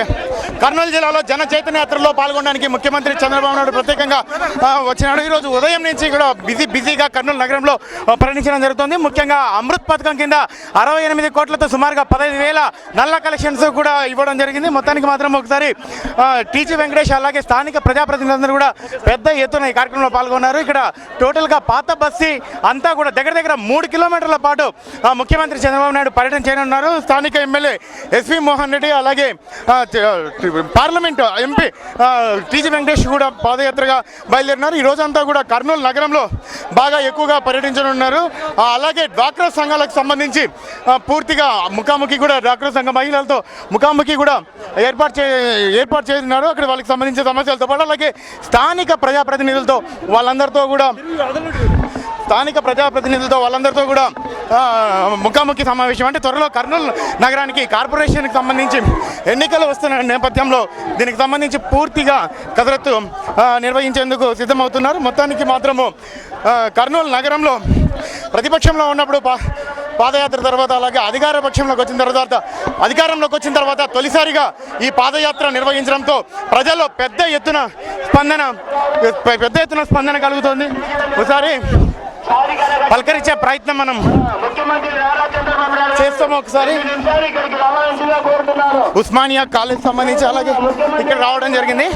Okay Kurnool జిల్లాలో జన చైతన్య యాత్రలో పాల్గొనడానికి ముఖ్యమంత్రి చంద్రబాబు నాయుడు ప్రత్యేకంగా వచ్చినాడు. ఈరోజు ఉదయం నుంచి కూడా బిజీ బిజీగా కర్నూలు నగరంలో పర్యటించడం జరుగుతుంది. ముఖ్యంగా అమృత్ పథకం కింద అరవై ఎనిమిది కోట్లతో సుమారుగా పదహైదు వేల నల్ల కలెక్షన్స్ కూడా ఇవ్వడం జరిగింది. మొత్తానికి మాత్రం ఒకసారి టీజీ వెంకటేష్ అలాగే స్థానిక ప్రజాప్రతినిధులందరూ కూడా పెద్ద ఎత్తున ఈ కార్యక్రమంలో పాల్గొన్నారు. ఇక్కడ టోటల్గా పాత బస్సీ అంతా కూడా దగ్గర దగ్గర మూడు కిలోమీటర్ల పాటు ముఖ్యమంత్రి చంద్రబాబు నాయుడు పర్యటన చేయనున్నారు. స్థానిక ఎమ్మెల్యే ఎస్వి మోహన్ రెడ్డి అలాగే పార్లమెంట్ ఎంపీ టీజీ వెంకటేష్ కూడా పాదయాత్రగా బయలుదేరినారు. ఈ రోజంతా కూడా కర్నూలు నగరంలో బాగా ఎక్కువగా పర్యటించనున్నారు. అలాగే డ్వాక్రా సంఘాలకు సంబంధించి పూర్తిగా ముఖాముఖి కూడా డ్వాక్రా సంఘ మహిళలతో ముఖాముఖి కూడా ఏర్పాటు చే ఏర్పాటు చేస్తున్నారు అక్కడ వాళ్ళకి సంబంధించిన సమస్యలతో పాటు అలాగే స్థానిక ప్రజాప్రతినిధులతో వాళ్ళందరితో కూడా స్థానిక ప్రజాప్రతినిధులతో వాళ్ళందరితో కూడా ముఖాముఖి సమావేశం. అంటే త్వరలో కర్నూలు నగరానికి కార్పొరేషన్కి సంబంధించి ఎన్నికలు వస్తున్న నేపథ్యంలో దీనికి సంబంధించి పూర్తిగా కసరత్తు నిర్వహించేందుకు సిద్ధమవుతున్నారు. మొత్తానికి మాత్రము కర్నూలు నగరంలో ప్రతిపక్షంలో ఉన్నప్పుడు పా పాదయాత్ర తర్వాత అలాగే అధికార పక్షంలోకి వచ్చిన తర్వాత అధికారంలోకి వచ్చిన తర్వాత తొలిసారిగా ఈ పాదయాత్ర నిర్వహించడంతో ప్రజల్లో పెద్ద ఎత్తున స్పందన పెద్ద ఎత్తున స్పందన కలుగుతోంది. ఒకసారి పలకరించే ప్రయత్నం మనం చేస్తాము ఒకసారి. ఉస్మానియా కాలేజ్ సంబంధించి అలాగే ఇక్కడ రావడం జరిగింది.